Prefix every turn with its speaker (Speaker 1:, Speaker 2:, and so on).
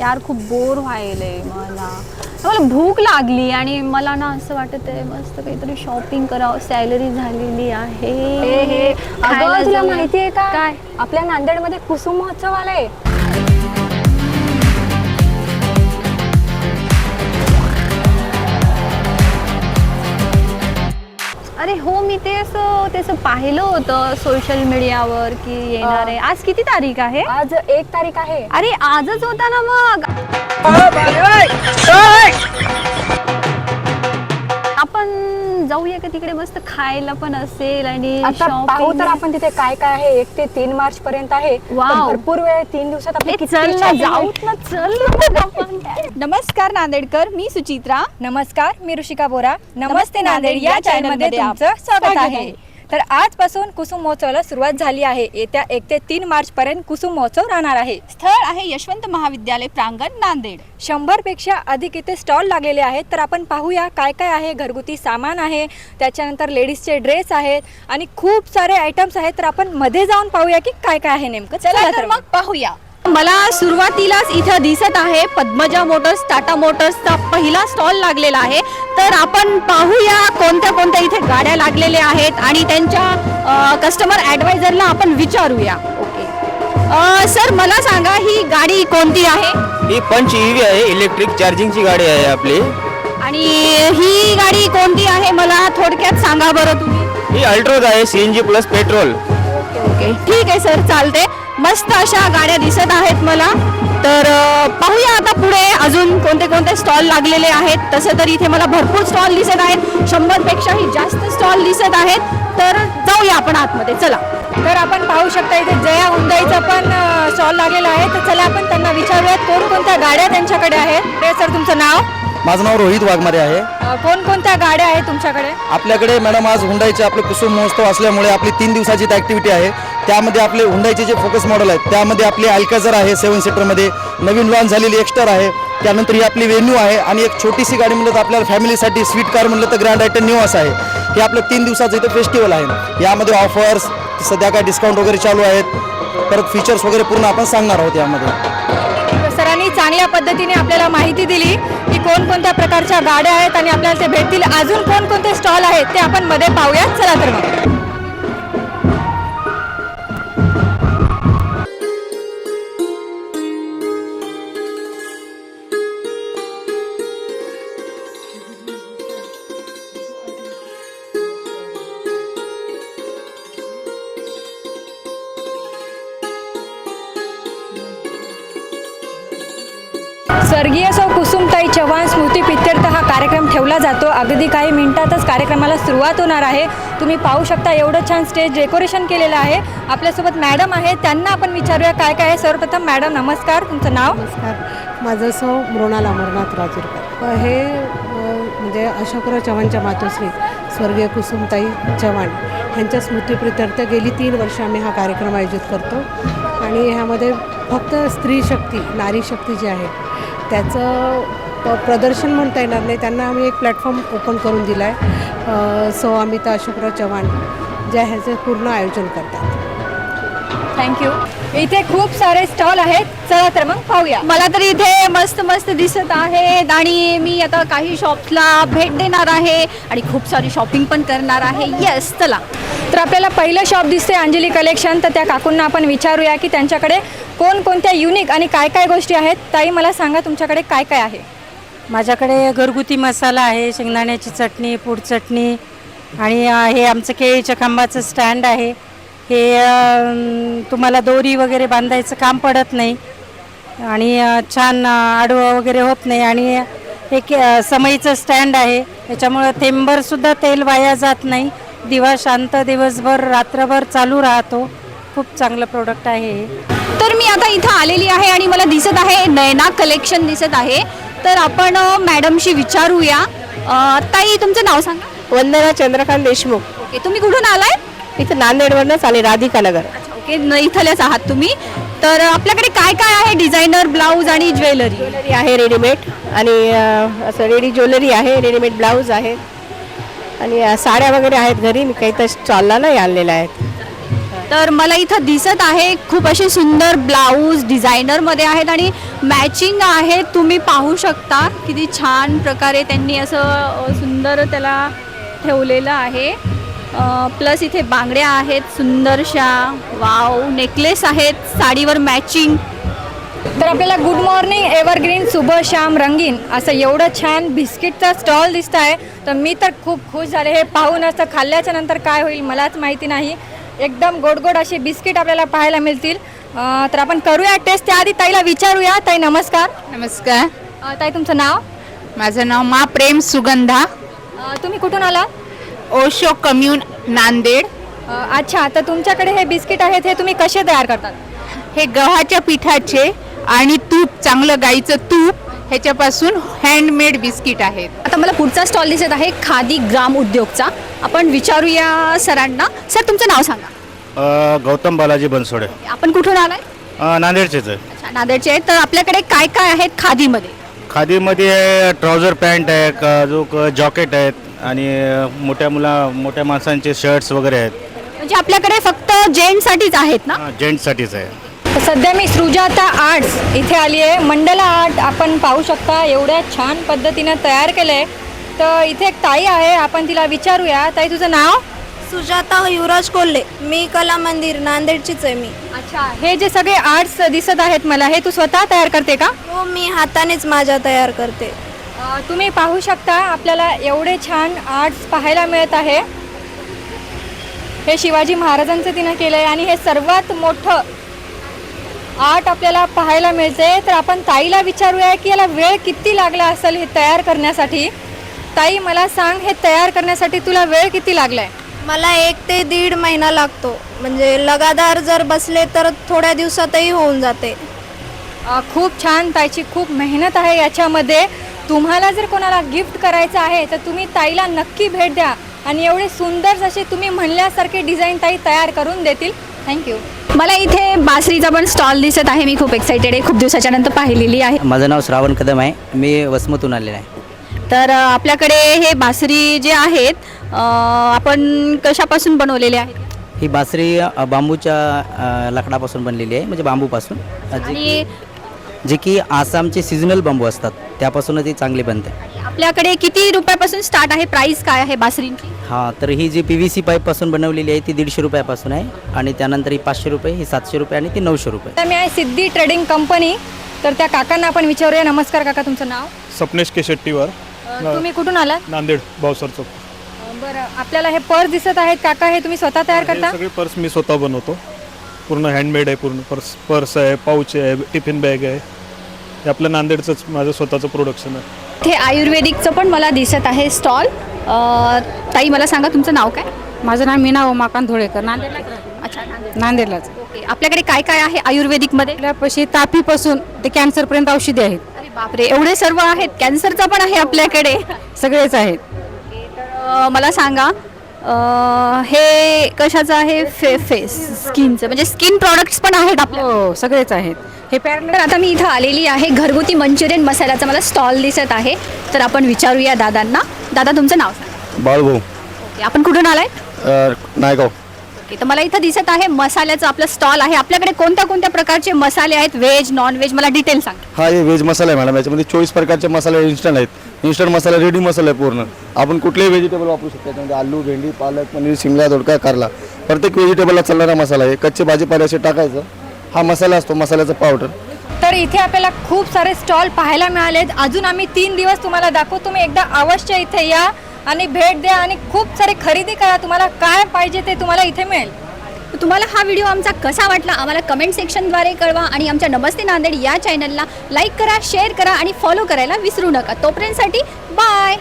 Speaker 1: यार खूप बोर व्हायलंय मला. मला भूक लागली आणि मला ना असं वाटत आहे मस्त काहीतरी शॉपिंग करावं. सॅलरी झालेली आहे.
Speaker 2: हे हे
Speaker 1: खायला
Speaker 2: अगं तुला
Speaker 1: जाऊया.
Speaker 2: माहिती आहे का?
Speaker 1: काय?
Speaker 2: आपल्या नांदेडमध्ये कुसुम महोत्सव आलाय.
Speaker 1: असं त्याचं पाहिलं होतं सोशल मीडियावर की येणार आहे. आज किती तारीख आहे?
Speaker 2: आज एक तारीख आहे.
Speaker 1: अरे आजच होता ना मग. आपण जाऊया का तिकडे? मस्त खायला पण असेल आणि
Speaker 2: आता पाहू तर. आपण तिथे काय काय आहे. एक ते तीन मार्च पर्यंत आहे. तर. भरपूर वेळ तीन दिवसात आपली किती
Speaker 1: चल ना
Speaker 2: shopping
Speaker 1: जाऊ. ना चल ना मग आपण.
Speaker 3: नमस्कार नांदेडकर मी सुचित्रा.
Speaker 2: नमस्कार मी ऋषिका बोरा. नमस्ते नांदेड या चॅनलमध्ये तुमचं
Speaker 3: channel
Speaker 2: स्वागत आहे. तर आजपासून कुसुम महोत्सवाला सुरुवात झाली आहे. येत्या एक ते तीन मार्च पर्यंत कुसुम महोत्सव राहणार आहे.
Speaker 3: स्थळ आहे यशवंत महाविद्यालय प्रांगण नांदेड.
Speaker 2: शंभरपेक्षा अधिक इथे स्टॉल लागलेले आहेत. तर आपण पाहूया काय काय आहे. घरगुती सामान आहे. त्याच्यानंतर लेडीजचे ड्रेस आहेत आणि खूप सारे आयटम्स आहेत. तर आपण मध्ये जाऊन पाहूया की काय काय आहे नेमकं.
Speaker 3: चला तर मग पाहूया.
Speaker 1: मला सुरुवातीलाच इथं दिसत आहे. पद्मजा मोटर्स टाटा मोटर्सचा पहिला स्टॉल लागलेला आहे. तर आपण पाहूया कोणत्या कोणत्या इथे गाड्या लागलेल्या आहेत आणि त्यांच्या कस्टमर ॲडवायझरला आपण विचारूया. ओके सर मला सांगा ही गाडी कोणती आहे?
Speaker 4: ही पंच ईव्ही आहे इलेक्ट्रिक चार्जिंगची गाडी आहे आपली.
Speaker 1: आणि ही गाडी कोणती आहे मला थोडक्यात सांगा बरं तुम्ही.
Speaker 4: ही अल्ट्रोज आहे CNG plus petrol
Speaker 1: okay okay ठीक आहे सर चालते मस्त अशा गाड्या दिसत आहेत मला. तर पाहूया आता पुढे अजून कोणते कोणते स्टॉल लागलेले आहेत. तसं तर इथे मला भरपूर स्टॉल दिसत आहेत. शंभरपेक्षाही जास्त स्टॉल दिसत आहेत. तर जाऊया आपण आतमध्ये. चला.
Speaker 2: तर आपण पाहू शकता इथे जया हुंदाईचा पण स्टॉल लागलेला आहे. तर चला आपण त्यांना विचारूयात कोणकोणत्या गाड्या त्यांच्याकडे आहेत. ते सर तुमचं नाव?
Speaker 5: माझं नाव रोहित वाघमारे आहे.
Speaker 2: कोणकोणत्या गाड्या आहेत तुमच्याकडे?
Speaker 5: आपल्याकडे मॅडम आज हुंडाईचे आपले कुसुम महोत्सव असल्यामुळे आपली तीन दिवसाची ॲक्टिव्हिटी आहे. त्यामध्ये आपले हुंडाईचे जे फोकस मॉडेल आहेत त्यामध्ये आपली अल्काझर आहे सेवन सीटरमध्ये नवीन लॉन्च झालेली एक्स्टर आहे. त्यानंतर ही आपली वेन्यू आहे आणि एक छोटीशी गाडी म्हणलं तर आपल्याला फॅमिलीसाठी स्वीट कार म्हणलं तर ग्रँड आयटन न्यू आहे. हे आपलं तीन दिवसाचं इथं फेस्टिवल आहे. यामध्ये ऑफर्स सध्या काय डिस्काउंट वगैरे चालू आहेत. परत फीचर्स वगैरे पूर्ण आपण सांगणार आहोत यामध्ये.
Speaker 2: सरांनी चांगल्या पद्धतीने आपल्याला माहिती दिली की कोणकोणत्या प्रकारच्या गाड्या आहेत आणि आपल्याला ते भेटतील. अजून कोणकोणते स्टॉल आहेत ते आपण मध्ये पाहूयात. चला तर मग. स्वर्गीय सौ कुसुमताई चव्हाण स्मृती पित्यर्थ हा कार्यक्रम ठेवला जातो. अगदी काही मिनिटातच कार्यक्रमाला सुरुवात होणार आहे. तुम्ही पाहू शकता एवढं छान स्टेज डेकोरेशन केलेलं आहे. आपल्यासोबत मॅडम आहे त्यांना आपण विचारूया काय काय आहे. सर्वप्रथम मॅडम नमस्कार. तुमचं नाव?
Speaker 6: नमस्कार. माझं सौ मृणाल अमरनाथ राजूरकर. हे म्हणजे अशोकराव चव्हाणच्या मातोश्री स्वर्गीय कुसुमताई चव्हाण ह्यांच्या स्मृतीप्रित्यर्थ गेली तीन वर्ष आम्ही हा कार्यक्रम आयोजित करतो. आणि ह्यामध्ये फक्त स्त्री शक्ती नारी शक्ती जी आहे त्याचं प- प्रदर्शन म्हणता येणार नाही. त्यांना आम्ही एक प्लॅटफॉर्म ओपन करून दिला आहे सौ अमिता अशोकराव चव्हाण ज्या ह्याचं पूर्ण आयोजन करतात.
Speaker 2: थँक्यू इथे खूप सारे स्टॉल आहेत. चला तर मग पाहूया.
Speaker 1: मला तर इथे मस्त मस्त दिसत आहेत आणि मी आता काही शॉप्सला भेट देणार आहे आणि खूप सारी शॉपिंग पण करणार आहे. येस चला.
Speaker 2: तर आपल्याला पहिलं शॉप दिसते अंजली कलेक्शन. तर त्या काकूंना आपण विचारूया की त्यांच्याकडे कोणकोणत्या युनिक आणि काय काय गोष्टी आहेत. ताई मला सांगा तुमच्याकडे काय काय आहे?
Speaker 7: माझ्याकडे घरगुती मसाला आहे शेंगदाण्याची चटणी पूड चटणी आणि हे आमचं केळीच्या खांबाचं स्टँड आहे. हे तुम्हाला दोरी वगैरे बांधायचं काम पडत नाही. आणि छान आडवं वगैरे होत नाही. आणि हे के अ, समईचं स्टँड आहे. त्याच्यामुळं थेंबरसुद्धा तेल वाया जात नाही. दिवा शांत दिवसभर रात्रभर चालू राहतो. खूप चांगलं प्रोडक्ट आहे
Speaker 1: तर मी आता इथं आलेली आहे आणि मला दिसत आहे नयना कलेक्शन दिसत आहे. तर आपण मॅडमशी विचारूया. अ, ताई तुमचं नाव सांगा.
Speaker 8: वंदना चंद्रकांत देशमुख.
Speaker 1: ओके तुम्ही कुठून आलाय?
Speaker 8: इथं नांदेडवरनंच आले राधिका नगर.
Speaker 1: ओके. न इथल्याच आहात तुम्ही. तर आपल्याकडे काय काय आहे? डिझायनर ब्लाऊज आणि ज्वेलरी.
Speaker 8: ज्वेलरी आहे रेडीमेड. आणि अं, असं रेडी ज्वेलरी आहे रेडीमेड ब्लाऊज आहेत आणि अं, साड्या वगैरे आहेत घरी. मी काही तर स्टॉलला नाही आणलेल्या आहेत.
Speaker 1: तर मला इथं दिसत आहे खूप असे सुंदर ब्लाऊज डिझायनरमध्ये आहेत आणि मॅचिंग आहे. तुम्ही पाहू शकता किती छान प्रकारे त्यांनी असं अ, सुंदर त्याला ठेवलेलं आहे. प्लस इथे बांगड्या आहेत सुंदरशा वाव नेकलेस आहेत साडीवर मॅचिंग
Speaker 2: तर आपल्याला गुड मॉर्निंग एव्हरग्रीन शुभ श्याम रंगीन असं एवढं छान बिस्किटचा स्टॉल दिसत आहे. तर मी तर खूप खुश झाले. हे पाहून असं खाल्ल्याच्या नंतर काय होईल मलाच माहिती नाही. एकदम गोड गोड असे बिस्किट आपल्याला पाहायला मिळतील. तर आपण करूया टेस्ट त्याआधी ताईला विचारूया. ताई नमस्कार.
Speaker 3: नमस्कार.
Speaker 2: ताई तुमचं नाव?
Speaker 3: माझं नाव मा प्रेम सुगंधा.
Speaker 2: तुम्ही कुठून आलात?
Speaker 3: ओशो कम्युन नांदेड.
Speaker 2: अं, अच्छा तर तुमच्याकडे हे बिस्किट आहेत हे तुम्ही कसे तयार करतात?
Speaker 3: हे गव्हाच्या पिठाचे आणि तूप चांगलं गाईचं तूप ह्याच्यापासून हँडमेड बिस्किट आहेत.
Speaker 1: आता मला पुढचा स्टॉल दिसत आहे खादी ग्राम उद्योगचा. आपण विचारूया सरांना. सर तुमचं नाव सांगा.
Speaker 9: अ, गौतम बालाजी बनसोडे.
Speaker 1: आपण कुठून आलाय?
Speaker 9: अ, नांदेडचेच आहे.
Speaker 1: अच्छा नांदेडचे आहेत. तर आपल्याकडे काय काय आहेत खादीमध्ये?
Speaker 9: खादीमध्ये ट्राउझर पॅन्ट आहे क- जो क- जॉकेट आहेत. आणि मोठ्या मुला मोठ्या माणसांचे शर्ट्स वगैरे आहेत.
Speaker 1: म्हणजे आपल्याकडे फक्त जेंट्ससाठीच आहेत ना?
Speaker 9: जेंट्ससाठीच आहे.
Speaker 2: तर सध्या मी सुजाता आर्ट्स इथे आली आहे. मंडला आर्ट आपण पाहू शकता एवढ्या छान पद्धतीनं तयार केलं आहे तर इथे एक ताई आहे आपण तिला विचारूया. ताई तुझं नाव?
Speaker 8: सुजाता युवराज कोल्हे. मी कला मंदिर नांदेडचीच आहे मी.
Speaker 2: अच्छा हे जे सगळे आर्ट्स दिसत आहेत मला हे तू स्वतः तयार करते का?
Speaker 8: हो मी हातानेच माझ्या तयार करते.
Speaker 2: तुम्ही पाहू शकता आपल्याला एवढे छान आर्ट्स पाहायला मिळत आहे. हे शिवाजी महाराजांचं तिनं केलं आहे आणि हे सर्वात मोठं आर्ट आपल्याला पाहायला मिळते. तर आपण ताईला विचारूया की याला वेळ किती लागला असेल हे तयार करण्यासाठी? ताई मला सांग हे तयार करण्यासाठी तुला वेळ किती लागलाय?
Speaker 8: मला एक ते दीड महिना लागतो. म्हणजे लगादार जर बसले तर थोड्या दिवसातही होऊन जाते.
Speaker 2: खूप छान ताईची खूप मेहनत आहे याच्यामध्ये. तुम्हाला जर कोणाला गिफ्ट करायचं आहे तर तुम्ही ताईला नक्की भेट द्या. आणि एवढे सुंदर जसे तुम्ही म्हणल्यासारखे डिझाईन ताई तयार करून देतील. थँक्यू
Speaker 1: मला इथे बासरीचा पण स्टॉल दिसत आहे. मी खूप एक्साइटेड आहे. खूप दिवसाच्या नंतर पाहिलेली आहे.
Speaker 10: माझं नाव श्रावण कदम आहे. मी वसमतून आलेलो आहे.
Speaker 1: तर आपल्याकडे हे बासरी जे आहेत आपण कशापासून बनवलेले आहेत?
Speaker 10: ही बासरी बांबूच्या लाकडापासून बनलेली आहे. म्हणजे बांबूपासून.
Speaker 1: आणि
Speaker 10: जे की आसामचे सिजनल बांबू असतात. त्यापासूनच ही चांगली बनते.
Speaker 1: आपल्याकडे किती रुपयापासून स्टार्ट आहे? प्राइस काय आहे बासरींची?
Speaker 10: हां तर ही जी पी व्ही सी पाईपपासून बनवलेली आहे ती दीडशे रुपयापासून आहे. आणि त्यानंतर ही पाचशे रुपये ही सातशे रुपये आणि ती नऊशे रुपये.
Speaker 2: तर मी आहे सिद्धी ट्रेडिंग कंपनी तर त्या काकांना आपण विचारूया. नमस्कार काका तुमचं नाव?
Speaker 11: सपनेश केशेट्टीवर.
Speaker 2: अ, तुम्ही कुठून आलात?
Speaker 11: नांदेड भावसर चौक.
Speaker 2: अ, बरं. आपल्याला हे पर्स दिसत आहेत. काका हे तुम्ही स्वतः तयार
Speaker 11: हे
Speaker 2: करता?
Speaker 11: सगळे पर्स मी स्वतः बनवतो. पूर्ण हँडमेड आहे पूर्ण पर्स पर्स आहे पाऊच आहे टिफिन बॅग आहे. हे आपलं नांदेडचंच माझं स्वतःचं प्रोडक्शन आहे.
Speaker 1: इथे आयुर्वेदिकचं पण मला दिसत आहे स्टॉल ताई मला सांगा तुमचं नाव काय?
Speaker 7: माझं नाव मीना उमाकांत धुळेकर नांदेडला
Speaker 1: अच्छा नांदेड.
Speaker 7: नांदेडलाच.
Speaker 1: ओके. आपल्याकडे काय काय आहे आयुर्वेदिकमध्ये?
Speaker 7: आपल्यापाशी तापीपासून ते कॅन्सरपर्यंत औषधी आहेत.
Speaker 1: अरे बापरे एवढे सर्व आहेत. कॅन्सरचा पण आहे आपल्याकडे.
Speaker 7: सगळेच आहेत.
Speaker 1: अ, मला सांगा हे कशाचं आहे? फे फेस स्किनचं. म्हणजे स्किन प्रॉडक्ट्स पण आहेत आपल्या.
Speaker 7: हो सगळेच आहेत. हे पॅरल
Speaker 1: तर आता मी इथं आलेली आहे घरगुती मंचुरियन मसाल्याचा मला स्टॉल दिसत आहे. तर आपण विचारूया दादांना. दादा तुमचं नाव सांगा.
Speaker 5: बाळभाऊ.
Speaker 1: ओके आपण कुठून आलाय?
Speaker 5: नायगाव.
Speaker 1: ओके तर मला इथं दिसत आहे मसाल्याचं आपलं स्टॉल आहे. आपल्याकडे कोणत्या कोणत्या प्रकारचे मसाले आहेत? व्हेज नॉन व्हेज मला डिटेल सांग.
Speaker 5: हा हे व्हेज मसाला आहे मॅडम याच्यामध्ये चोवीस प्रकारचे मसाले इन्स्टंट आहेत. इन्स्टंट मसाला रेडी मसाला आहे पूर्ण. आपण कुठलेही व्हेजिटेबल वापरू शकतो. त्याच्यामध्ये आलू भेंडी पालक पनीर शिमला दोडका कारला. प्रत्येक व्हेजिटेबलला चालणारा मसाला आहे. कच्चे भाजीपाले असे टाकायचं. हा मसाला असतो मसाल्याचा पावडर
Speaker 2: तर इथे आपल्याला खूप सारे स्टॉल पाहायला मिळालेत. अजून आम्ही तीन दिवस तुम्हाला दाखवू तुम्ही एकदा अवश्य इथे या. आणि भेट द्या आणि खूप सारे खरेदी करा. तुम्हाला काय पाहिजे ते तुम्हाला इथे मिळेल.
Speaker 1: तुम्हाला हा व्हिडिओ आमचा कसा वाटला आम्हाला कमेंट सेक्शनद्वारे कळवा आणि आमच्या नमस्ते नांदेड या चॅनलला लाईक करा शेअर करा आणि फॉलो करायला विसरू नका. तोपर्यंतसाठी बाय